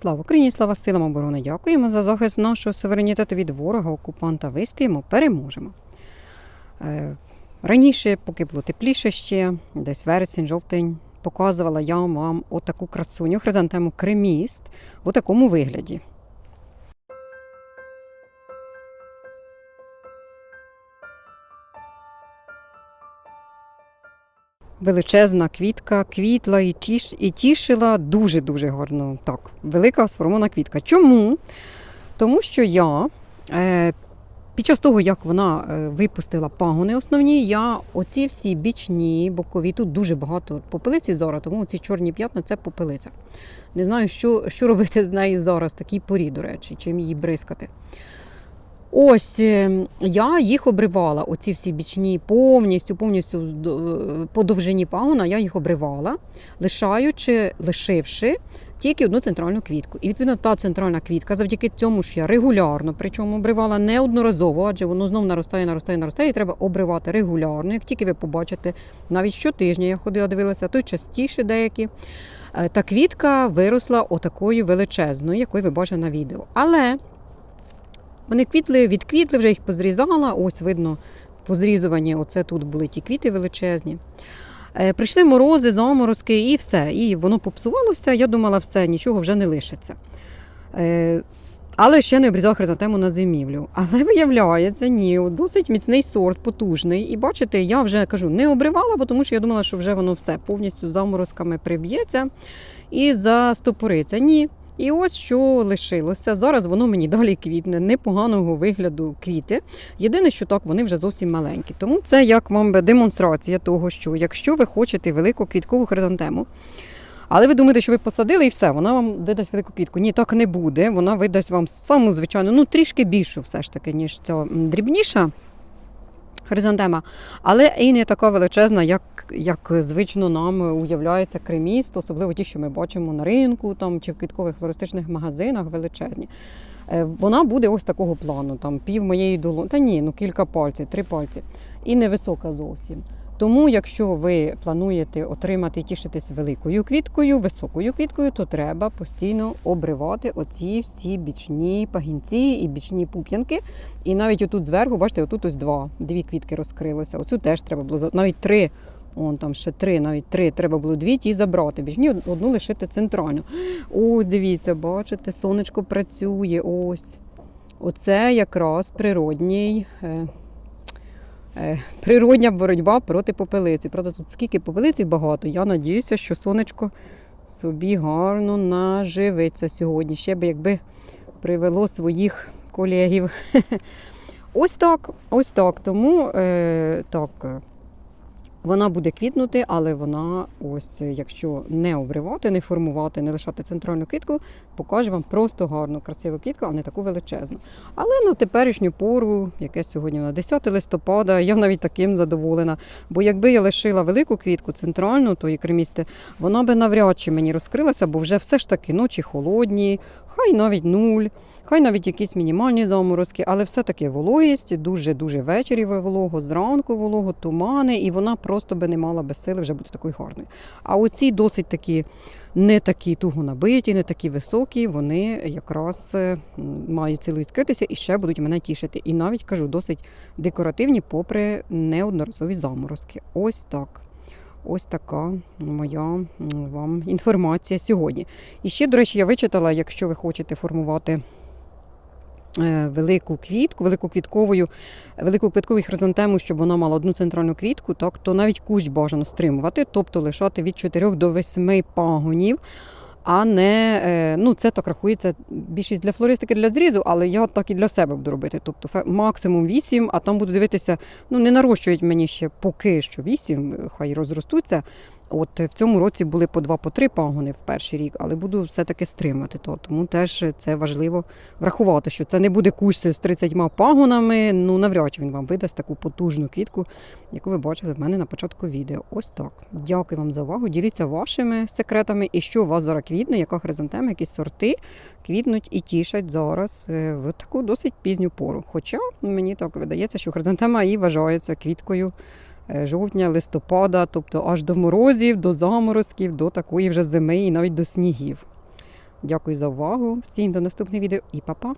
Слава Україні, слава силам оборони! Дякуємо за захист нашого суверенітету від ворога, окупанта. Вистоїмо, переможемо. Е, Раніше, поки було тепліше ще, десь вересень, жовтень, показувала я вам отаку красуню, хризантему креміст у такому вигляді. Величезна квітка, квітла і, тіш, і тішила дуже-дуже гарно. Так, велика сформована квітка. Чому? Тому що я е, під час того, як вона е, випустила пагони основні, я оці всі бічні, бокові, тут дуже багато попелиці зараз, тому ці чорні п'ятна це попелиця. Не знаю, що, що робити з нею зараз, такій порі, до речі, чим її бризкати. Ось е, я їх обривала, оці всі бічні, повністю, повністю е, по довжині пагона я їх обривала, лишаючи, лишивши тільки одну центральну квітку. І відповідно та центральна квітка, завдяки цьому, що я регулярно, причому обривала неодноразово, адже воно знов наростає, наростає, наростає, і треба обривати регулярно. Як тільки ви побачите, навіть щотижня я ходила, дивилася, то й частіше деякі. Е, Та квітка виросла отакою величезною, якою ви бачите на відео. Але вони квітли, відквітли, вже їх позрізала. Ось видно позрізувані. Оце тут були ті квіти величезні. Е, Прийшли морози, заморозки і все. І воно попсувалося. Я думала, все, нічого вже не лишиться. Е, Але ще не обрізала хризантему на зимівлю. Але виявляється, ні, досить міцний сорт, потужний. І бачите, я вже кажу, не обривала, бо тому що я думала, що вже воно все повністю заморозками приб'ється і застопориться. Ні. І ось що лишилося. Зараз воно мені далі квітне, непоганого вигляду квіти. Єдине, що так, вони вже зовсім маленькі. Тому це як вам демонстрація того, що якщо ви хочете велику квіткову хризантему, але ви думаєте, що ви посадили і все, вона вам видасть велику квітку. Ні, так не буде. Вона видасть вам саму звичайну, ну трішки більшу все ж таки, ніж ця дрібніша. Хризантема, але і не така величезна, як, як звично нам уявляється креміст, особливо ті, що ми бачимо на ринку там, чи в квіткових флористичних магазинах величезні. Е, Вона буде ось такого плану, там пів моєї долоні, та ні, ну кілька пальців, три пальці, і невисока зовсім. Тому, якщо ви плануєте отримати і тішитись великою квіткою, високою квіткою, то треба постійно обривати оці всі бічні пагінці і бічні пуп'янки. І навіть отут зверху, бачите, отут ось два, дві квітки розкрилося. Оцю теж треба було навіть три. Он там ще три, навіть три. Треба було дві ті забрати. Бічні одну лишити центральну. Ось, дивіться, бачите, сонечко працює. Ось. Оце якраз природній. Е, е, Природня боротьба проти попелиці. Правда, тут скільки попелиці багато. Я надіюся, що сонечко собі гарно наживиться сьогодні. Ще б якби привело своїх колегів. Ось так, ось так. Тому е, так. Вона буде квітнути, але вона, ось якщо не обривати, не формувати, не лишати центральну квітку, покаже вам просто гарну, красиву квітку, а не таку величезну. Але на теперішню пору, яке сьогодні на 10 листопада, я навіть таким задоволена. Бо якби я лишила велику квітку центральну, то і кремісти, вона би навряд чи мені розкрилася, бо вже все ж таки ночі холодні, хай навіть нуль. Хай навіть якісь мінімальні заморозки, але все-таки вологість, дуже-дуже ввечері волого, зранку волого, тумани, і вона просто би не мала без сили вже бути такою гарною. А оці досить такі не такі туго набиті, не такі високі, вони якраз е, мають силу відкритися і ще будуть мене тішити. І навіть кажу, досить декоративні, попри неодноразові заморозки. Ось так. Ось така моя вам інформація сьогодні. І ще, до речі, я вичитала, якщо ви хочете формувати е, велику квітку, велику квітковою, велику квіткову хризантему, щоб вона мала одну центральну квітку, так, то навіть кущ бажано стримувати, тобто лишати від 4 до 8 пагонів. А не е, ну це так рахується більшість для флористики для зрізу, але я так і для себе буду робити. Тобто максимум 8, а там буду дивитися, ну не нарощують мені ще поки що 8, хай розростуться. От в цьому році були по 2 по 3 пагони в перший рік, але буду все-таки стримувати то. Тому теж це важливо врахувати, що це не буде кущ з 30 пагонами. Ну навряд чи він вам видасть таку потужну квітку, яку ви бачили в мене на початку відео. Ось так. Дякую вам за увагу. Діліться вашими секретами і що у вас зараз квітне, яка хризантема, які сорти квітнуть і тішать зараз е, в таку досить пізню пору. Хоча мені так видається, що хризантема і вважається квіткою е, жовтня, листопада, тобто аж до морозів, до заморозків, до такої вже зими і навіть до снігів. Дякую за увагу. Всім до наступного відео і па-па!